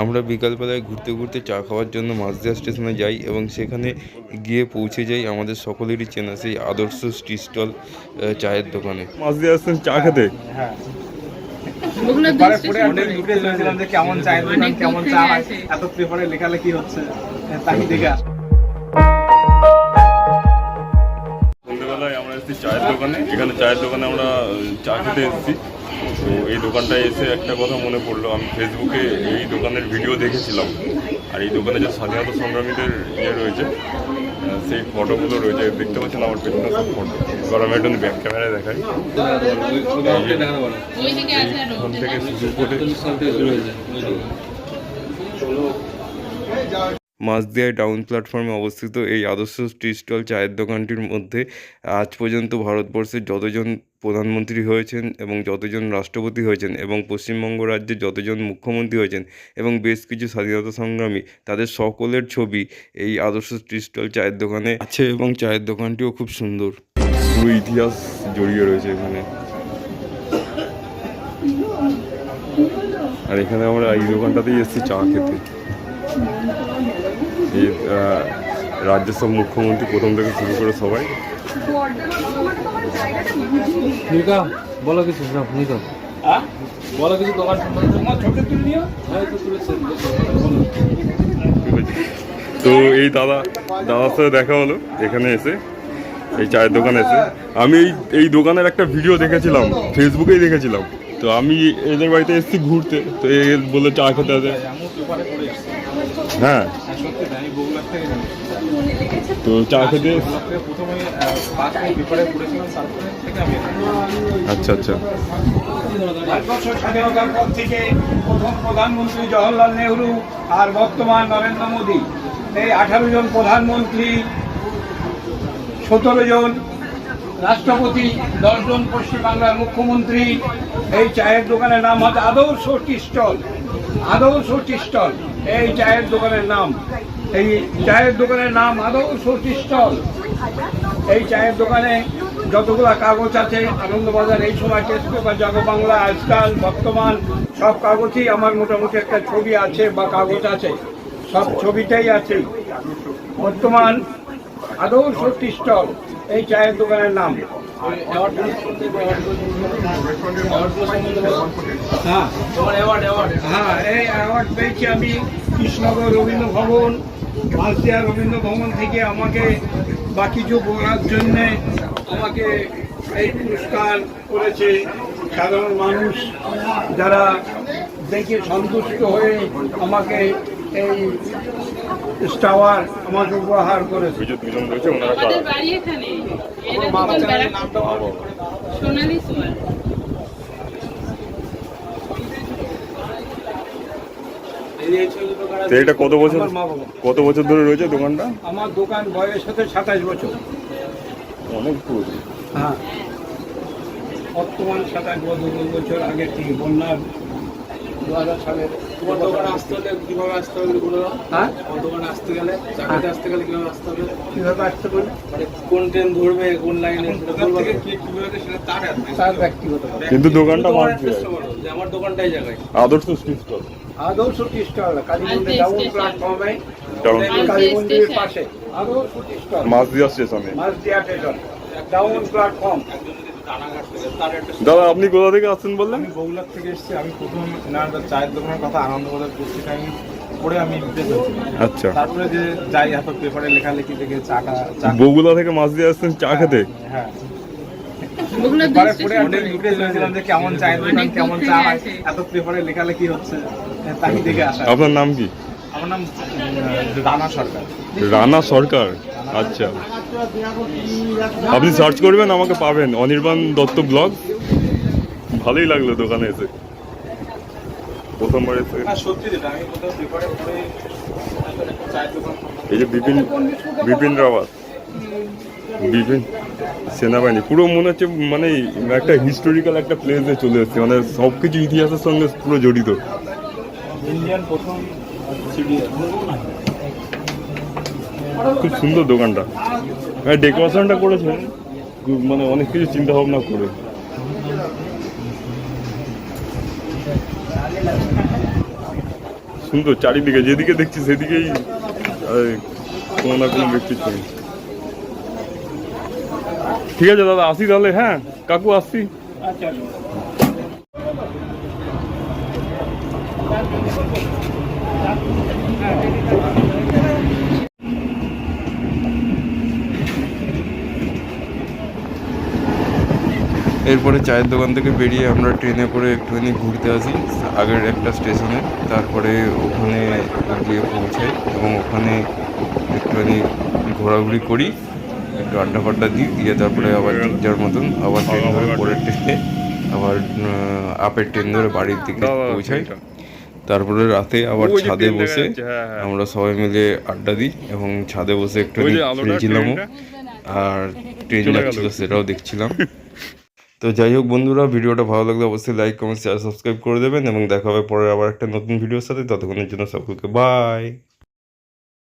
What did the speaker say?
আমরা বিকালবেলায় ঘুরতে ঘুরতে চা খাওয়ার জন্য মাঝদিয়া স্টেশনে যাই এবং সেখানে গিয়ে পৌঁছে যাই আমাদের সকলেরই চেনা সেই আদর্শ টি স্টল চায়ের দোকানে। মাঝদিয়া স্টেশন চা খেতে? ওগুলো পরে দুই পরে স্টেশন অনেক ঘুরে চলেছিলাম যে কেমন চায়ের দোকান কেমন চা হয় এত পেপারে লেখালেখি হচ্ছে। তাই দেখে। সন্ধ্যেবেলায় আমরা এসেছি চায়ের দোকানে। এখানে চায়ের দোকানে আমরা চা খেতে এসেছি। তো এই দোকানটায় এসে একটা কথা মনে পড়ল। আমি ফেসবুকে এই দোকানের ভিডিও দেখেছিলাম। আর এই দোকানে যে স্বাধীনতা সংগ্রামীদের ইয়ে রয়েছে সেই ফটোগুলো রয়েছে। দেখতে পাচ্ছেন আমার পেছনে সব ফটো এবার একটু ব্যাক ক্যামেরায় দেখাই। ওদের থেকে শুরু করে ডাউন প্ল্যাটফর্মে অবস্থিত এই আদর্শ টি স্টল চায়ের দোকানটির মধ্যে আজ পর্যন্ত ভারতবর্ষের যতজন প্রধানমন্ত্রী হয়েছেন এবং যতজন রাষ্ট্রপতি হয়েছেন এবং পশ্চিমবঙ্গ রাজ্যে যতজন মুখ্যমন্ত্রী হয়েছেন এবং বেশ কিছু স্বাধীনতা সংগ্রামী তাদের সকলের ছবি এই আদর্শ টি স্টল চায়ের দোকানে আছে এবং চায়ের দোকানটিও খুব সুন্দর। পুরো ইতিহাস জড়িয়ে রয়েছে এখানে। আর এখানে আমরা এই দোকানটাতেই এসেছি চা খেতে। রাজ্যের সব মুখ্যমন্ত্রী প্রথম থেকে শুরু করে সবাই। নিকা বলো কিছু সব নিকা বলো কিছু দোকান হ্যাঁ তো তুলেছে তো এই দাদা দাদার সাথে দেখা হলো এখানে এসে। এই চায়ের দোকানে এসে। আমি এই এই দোকানের একটা ভিডিও দেখেছিলাম ফেসবুকেই দেখেছিলাম। তো আমি এদের বাড়িতে এসেছি ঘুরতে, তো এ বলল চা খেতে আছে হ্যাঁ। তো চা খেতে আচ্ছা আচ্ছা। থেকে প্রধানমন্ত্রী জওহরলাল নেহরু আর বর্তমান নরেন্দ্র মোদী। এই আঠারো জন প্রধানমন্ত্রী, সতেরো জন রাষ্ট্রপতি, দশজন পশ্চিমবাংলার মুখ্যমন্ত্রী, এই চায়ের দোকানের নাম হচ্ছে আদর্শ টি স্টল। আদর্শ টি স্টল, এই চায়ের দোকানের নাম। এই চায়ের দোকানের নাম আদর্শ টি স্টল। এই চায়ের দোকানে যতগুলো কাগজ আছে, আনন্দবাজার এই সময় টেস্ট পেপার জগ বাংলা, আজকাল, বর্তমান, সব কাগজই আমার মোটামুটি একটা ছবি আছে বা কাগজ আছে। সব ছবিটাই আছে। বর্তমান আদৌ টি স্টল। এই চায়ের দোকানের নাম। হ্যাঁ। হ্যাঁ এই অ্যাওয়ার্ড পেয়েছি আমি কৃষ্ণনগর রবীন্দ্র ভবন মালদিয়া রবীন্দ্র ভবন থেকে আমাকে বা কিছু বলার জন্যে আমাকে এই পুরস্কার করেছে সাধারণ মানুষ যারা দেখে সন্তুষ্ট হয়ে আমাকে এই স্টাওয়ার আমাকে উপহার করেছে। বিদ্যুৎ বিলম্ব রয়েছে ওনারা বাড়ি এখানে। এটা সোনালি সুয়ার এটা কত বছর কত বছর ধরে রয়েছে দোকানটা? আমার দোকান বয়স হতে সাতাশ বছর। অনেক পুরো হ্যাঁ। বর্তমান সাতাশ বছর বছর আগে থেকে বন্যার দু হাজার সালের তোমার দোকানে আসতে হলে কীভাবে আসতে হবে বলে? দাও হ্যাঁ? তোমার দোকানে আসতে গেলে চাকরিতে আসতে গেলে কীভাবে আসতে হবে? কীভাবে আসতে পারি মানে কোন ট্রেন ধরবে কোন লাইনে কীভাবে সেটা তার তার ব্যক্তিগত কিন্তু দোকানটা যে আমার দোকানটাই জায়গায়। আদর্শ স্টল আদর্শ টি স্টল কালীমন্দির আজকে ডাউন প্ল্যাটফর্মে কালী মন্দিরের পাশে। আদর্শ টি স্টল মাঝদিয়া স্টেশনে মাঝদিয়া স্টেশন ডাউন প্ল্যাটফর্ম দাদা আপনি কোথা থেকে আসছেন বললেন? আমি বগুলার থেকে এসেছি। আমি প্রথম এনার চায়ের দোকানের কথা আনন্দবাজার পত্রিকা আমি পড়ে আমি ইমপ্রেস আচ্ছা। তারপরে যে যাই এত পেপারে লেখালেখি দেখে চাটা চা বগুলা থেকে মাঝদিয়া আসছেন চা খেতে? হ্যাঁ। ওগুলো দুই পরে পরে স্টেশন অনেক ঘুরে চলেছিলাম যে কেমন চায়ের দোকান অনেক দূর কেমন থেকে চা এত পেপারে লেখালেখি হচ্ছে তাই দেখে আসা। আপনার নাম কি? আমার নাম রানা সরকার। রানা সরকার? আচ্ছা। আপনি সার্চ করবেন আমাকে পাবেন। অনির্বাণ দত্ত ব্লগ ভালোই লাগল দোকানে এসে। প্রথমবার এসে দোকান এই যে বিপিন বিপিন রাওয়াত। বিপিন সেনাবাহিনী। পুরো মনে হচ্ছে মানে একটা হিস্টোরিক্যাল একটা প্লেসে চলে এসেছে। মানে সব কিছু ইতিহাসের সঙ্গে পুরো জড়িত। ইন্ডিয়ান প্রথম খুব সুন্দর দোকানটা। হ্যাঁ ডেকোরেশনটা করেছে। মানে অনেক কিছু চিন্তা ভাবনা করে। সুন্দর চারিদিকে, যেদিকে দেখছি সেদিকেই কোনো না কোনো ব্যক্তির ছবি। ঠিক আছে দাদা, আসি তাহলে হ্যাঁ? কাকু আসছি আচ্ছা। এরপরে চায়ের দোকান থেকে বেরিয়ে আমরা ট্রেনে করে একটুখানি ঘুরতে আসি আগের একটা স্টেশনে। তারপরে ওখানে গিয়ে পৌঁছাই এবং ওখানে একটুখানি ঘোরাঘুরি করি একটু আড্ডা ফাড্ডা দিই দিয়ে তারপরে আবার যার মতন আবার ট্রেন ধরে পরের ট্রেনে আবার আপের ট্রেন ধরে বাড়ির দিকে পৌঁছাই। তারপরে রাতে আবার ছাদে বসে আমরা সবাই মিলে আড্ডা দিই এবং ছাদে বসে একটু খেলছিলামও আর ট্রেন যাচ্ছিল সেটাও দেখছিলাম। তো যাই হোক বন্ধুরা ভিডিওটা ভালো লাগলে অবশ্যই লাইক কমেন্ট শেয়ার সাবস্ক্রাইব করে দেবেন এবং দেখা হবে পরে আবার একটা নতুন ভিডিওর সাথে। ততক্ষণের জন্য সকলকে বাই